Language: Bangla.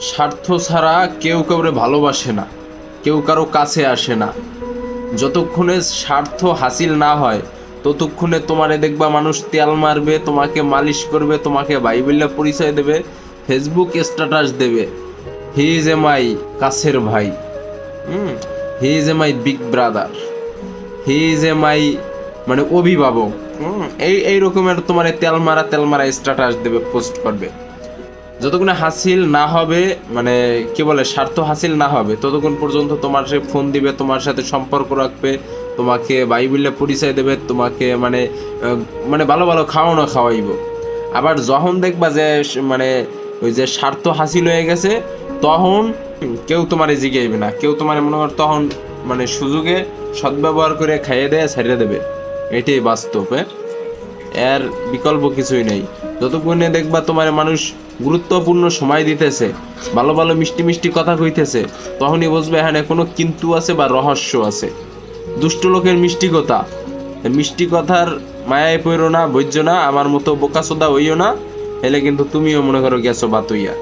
স্বার্থ ছাড়া কেউ কাউরে ভালোবাসে না কেউ কারও কাছে আসে না। যতক্ষণে স্বার্থ হাসিল না হয় ততক্ষণে তোমারে দেখবা মানুষ তেল মারবে তোমাকে মালিশ করবে তোমাকে ভাই পরিচয় দেবে ফেসবুক স্ট্যাটাস দেবে। হি ইজ এ মাই কাছের ভাই। হুম he is a my big brother. He is a my মানে অভিভাবক। হুম, এই এই রকমের তোমার তেল মারা তেল মারা স্ট্যাটাস দেবে পোস্ট করবে। যতক্ষণ হাসিল না হবে মানে কি বলে, স্বার্থ হাসিল না হবে, ততক্ষণ পর্যন্ত তোমার সে ফোন দিবে, তোমার সাথে সম্পর্ক রাখবে, তোমাকে বাইবেলে পরিচয় দেবে, তোমাকে মানে মানে ভালো ভালো খাওয়ানো খাওয়াইব। আবার যখন দেখবা যে মানে ওই যে স্বার্থ হাসিল হয়ে গেছে, তখন কেউ তোমারে জিগাইবে না। কেউ তোমার মনে কর তখন মানে সুযোগে সদ্ব্যবহার করে খাইয়ে দেয় ছাড়িয়ে দেবে। এটাই বাস্তব হ্যাঁ? এর বিকল্প কিছুই নেই। যতক্ষণে দেখবা তোমার মানুষ গুরুত্বপূর্ণ সময় দিতেছে, ভালো ভালো মিষ্টি মিষ্টি কথা কইতেছে, তখনই বুঝবে এখানে কোনো কিন্তু আছে বা রহস্য আছে। দুষ্ট লোকের মিষ্টি কথা মিষ্টি কথার মায়ায় পড়ো না বৈজ্য না, আমার মতো বোকাসোদা হইও না, এলে কিন্তু তুমিও মনে করো গেছো বাতুইয়া।